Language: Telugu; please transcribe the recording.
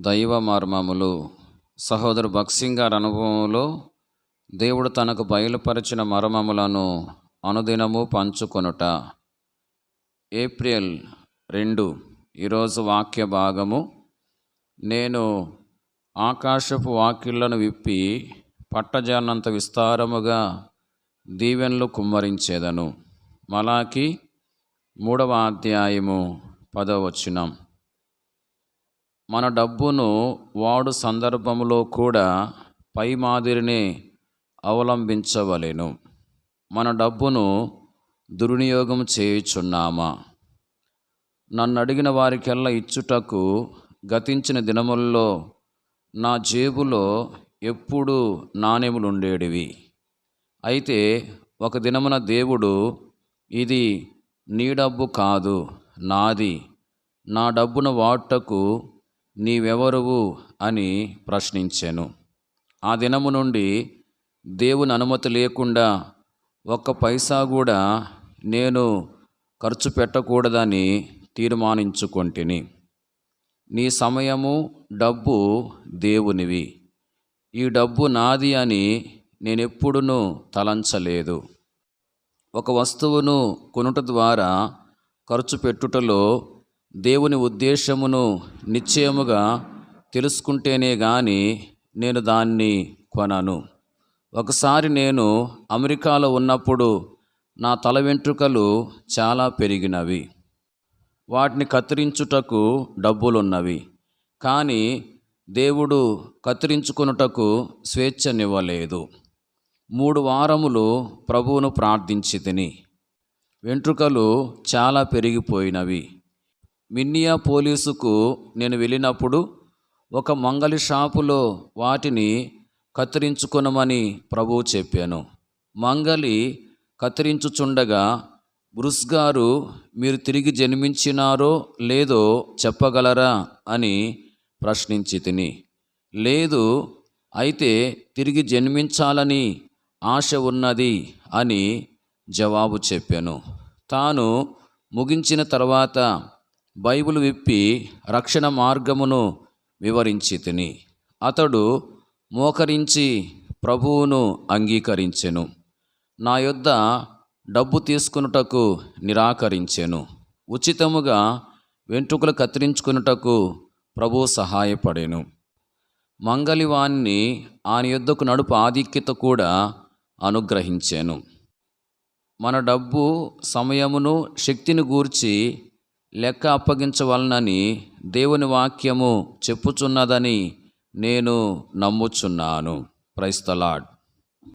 దైవ మర్మములు. సహోదరు భక్సింగ్ గారి అనుభవంలో దేవుడు తనకు బయలుపరిచిన మర్మములను అనుదినము పంచుకొనుట. ఏప్రిల్ రెండు ఈరోజు వాక్య భాగము. నేను ఆకాశపు వాక్యులను విప్పి పట్టజానంత విస్తారముగా దీవెనలు కుమ్మరించేదను. మలాకి మూడవ అధ్యాయము పదవచనం మన డబ్బును వాడు సందర్భంలో కూడా పై మాదిరినే అవలంబించవలెను. మన డబ్బును దుర్వినియోగం చేయుచున్నామా? నన్ను అడిగిన వారికెల్లా ఇచ్చుటకు గతించిన దినముల్లో నా జేబులో ఎప్పుడు నాణెములుండేటివి అయితే ఒక దినమున దేవుడు ఇది నీ డబ్బు కాదు నాది. నా డబ్బును వాటకు నీవెవరువు అని ప్రశ్నించాను. ఆ దినము నుండి దేవుని అనుమతి లేకుండా ఒక్క పైసా కూడా నేను ఖర్చు పెట్టకూడదని తీర్మానించుకొంటిని. నీ సమయము డబ్బు దేవునివి. ఈ డబ్బు నాది అని నేనెప్పుడునూ తలంచలేదు. ఒక వస్తువును కొనుట ద్వారా ఖర్చు పెట్టుటలో దేవుని ఉద్దేశమును నిశ్చయముగా తెలుసుకుంటేనే గాని నేను దాన్ని కొనను. ఒకసారి నేను అమెరికాలో ఉన్నప్పుడు నా తల వెంట్రుకలు చాలా పెరిగినవి. వాటిని కత్తిరించుటకు డబ్బులున్నవి. కానీ దేవుడు కత్తిరించుకొనుటకు స్వేచ్ఛనివ్వలేదు. మూడు వారములు ప్రభువును ప్రార్థించి తిని వెంట్రుకలు చాలా పెరిగిపోయినవి. మిన్నియా పోలీసుకు నేను వెళ్ళినప్పుడు ఒక మంగలి షాపులో వాటిని కత్తిరించుకొనమని ప్రభువు చెప్పాను. మంగలి కత్తిరించుచుండగా బ్రుస్ గారు మీరు తిరిగి జన్మించినారో లేదో చెప్పగలరా? అని ప్రశ్నించి తిని లేదు అయితే తిరిగి జన్మించాలని ఆశ ఉన్నది అని జవాబు చెప్పాను. తాను ముగించిన తర్వాత బైబిల్ విప్పి రక్షణ మార్గమును వివరించి తిని అతడు మోకరించి ప్రభువును అంగీకరించెను. నా యొద్ద డబ్బు తీసుకునుటకు నిరాకరించెను. ఉచితముగా వెంట్రుకలు కత్తిరించుకునుటకు ప్రభు సహాయపడెను. మంగళివాణ్ణి ఆయన యుద్ధకు నడుపు ఆధిక్యత కూడా అనుగ్రహించాను. మన డబ్బు సమయమును శక్తిని గూర్చి లెక్క అప్పగించవలనని దేవుని వాక్యము చెప్పుచున్నదని నేను నమ్ముచున్నాను. ప్రైస్తలాడ్